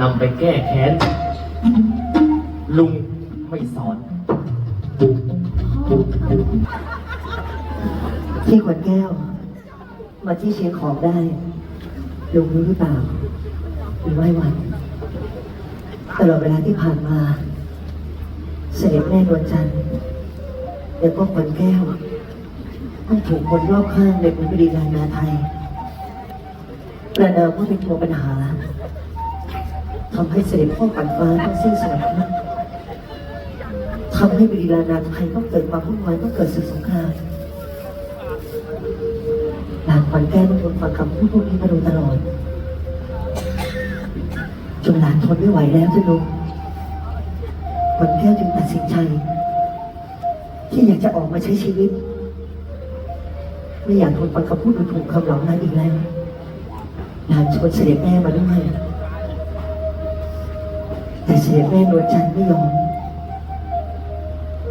นำไปแก้แค้น ลุงไม่สอน ที่ขวัญแก้ว มาที่เชียงของได้ ลุงรู้หรือเปล่าหรือไม่หวันตลอดเวลาที่ผ่านมา เสด็จแม่นวลจันทร์แล้วก็ขวัญแก้วต้องถูกคนรอบข้างในบุรีลานาไทยประนามว่าเป็นตัวปัญหา ทำให้เสด็จพ่อปันฟ้าต้องสิ้นสวรรค์ทำให้บรีลานาไทยต้องเกิดความวุ่นวายต้องเกิดศึกสงครามหลานขวัญแก้วต้องทนฟังคำพูดพวกนี้มาโดยตลอดจนหลานทนไม่ไหวแล้วจ้ะลุงขวัญแก้วจึงตัดสินใจ ที่อยากจะออกมาใช้ชีวิต ไม่อยากทนฟังคำพูดถูกคำเหล่านั้นอีกแล้วหลานชวนเสด็จแม่มาด้วย แต่เสด็จแม่นวลจันทร์ไม่ยอม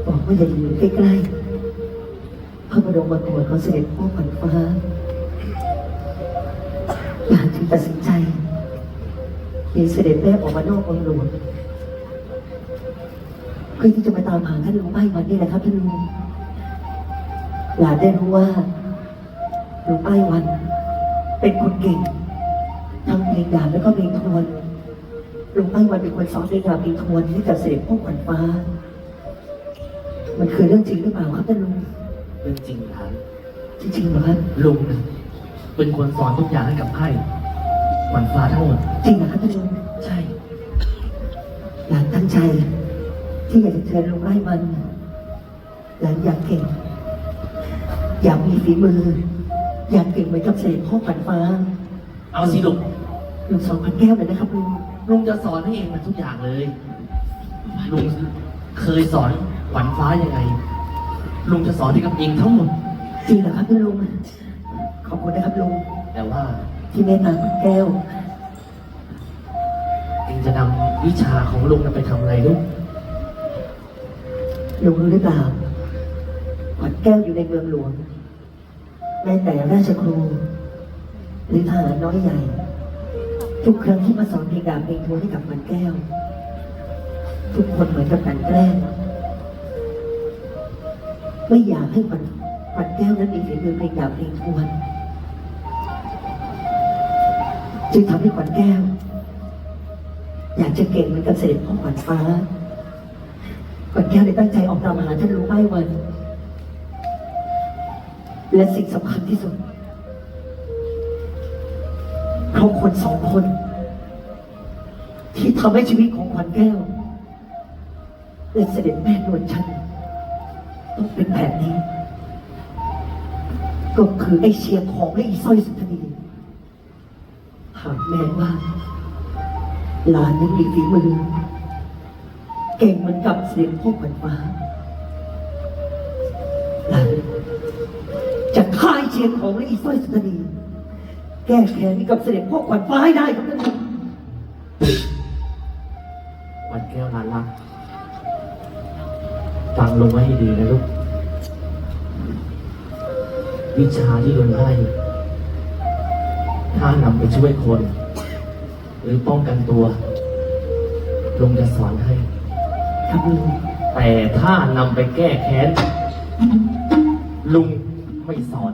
บอกว่าอย่าอยู่ใกล้ๆพระบรมโกศของเสด็จพ่อขวัญฟ้าหลานจึงตัดสินใจมีเสด็จแม่ออกมานอกวังหลวงเพื่อที่จะมาตามหาท่านลุงไอ้วันนี่แหละครับท่านลุงหลานได้รู้ว่าลุงไอ้วัน เป็นคนเก่งทั้งเพลงดาแล้วก็เพลงทวน ลุงไอ้วันเป็นคนสอนเพลงดาบเพลงทวนให้กับเสด็จพ่อขวัญฟ้า มันคือเรื่องจริงหรือเปล่าครับท่านลุงเรื่องจริงหลานจริงๆเหรอครับลุงน่ะเป็นคนสอนทุกอย่างให้กับไพ่ขวัญฟ้าทั้งหมดจริงเหรอครับท่านลุงใช่หลานตั้งใจ ที่อยากจะเชิญลุงไล่มันหลานอยากเก่ง อยากมีฝีมือ อยากเก่งเหมือนกับเสด็จพ่อปันฟ้า เอาสิลุงลุงสองพันแก้วเลยนะครับลุง ลุงจะสอนให้เองมันทุกอย่างเลย ลุงเคยสอนขวัญฟ้ายังไง ลุงจะสอนให้กับเองทั้งหมด จริงเหรอครับท่านลุง ขอบคุณนะครับลุง แต่ว่าที่เมตตาคุณแก้ว เองจะนำวิชาของลุงนั้นไปทำอะไรลูกลุงรู้หรือเปล่าขวัญแก้วอยู่ในเมืองหลวง แม้แต่ราชครูหรือทหารน้อยใหญ่ ทุกครั้งที่มาสอนเพลงดาบเพลงทวนให้กับขวัญแก้ว ทุกคนเหมือนกับกันแกล้งไม่อยากให้ขวัญขวัญแก้วนั้นมีฝีมือเพลงดาบเพลงทวนจึงทำให้ขวัญแก้ว อยากจะเก่งเหมือนกับเสด็จพ่อขวัญฟ้าขวัญแก้วเลยตั้งใจออกตามหาท่านรู้ไอ้วัน และสิ่งสำคัญที่สุด เพราะคนสองคน ที่ทำให้ชีวิตของขวัญแก้วและเสด็จแม่นวลชันต้องเป็นแบบนี้ ก็คือไอ้เชียงของและอีสร้อยสุนทรีหากแม้ว่าหลานยังมีฝีมือ เก่งเหมือนกับเสียงพ่อขวัญฟ้าหลานจะฆ่าไอเชียงของและอีสร้อยสุนทรี แก้แค้นให้กับเสด็จพ่อขวัญฟ้าให้ได้ครับท่านผู้ชมวันแก้วลานรักฟังลงไว้ให้ดีนะลูก วิชาที่ลุงให้ถ้านำไปช่วยคน หรือป้องกันตัวลุงจะสอนให้ ครับลุงแต่ถ้านำไปแก้แค้น ลุงไม่สอน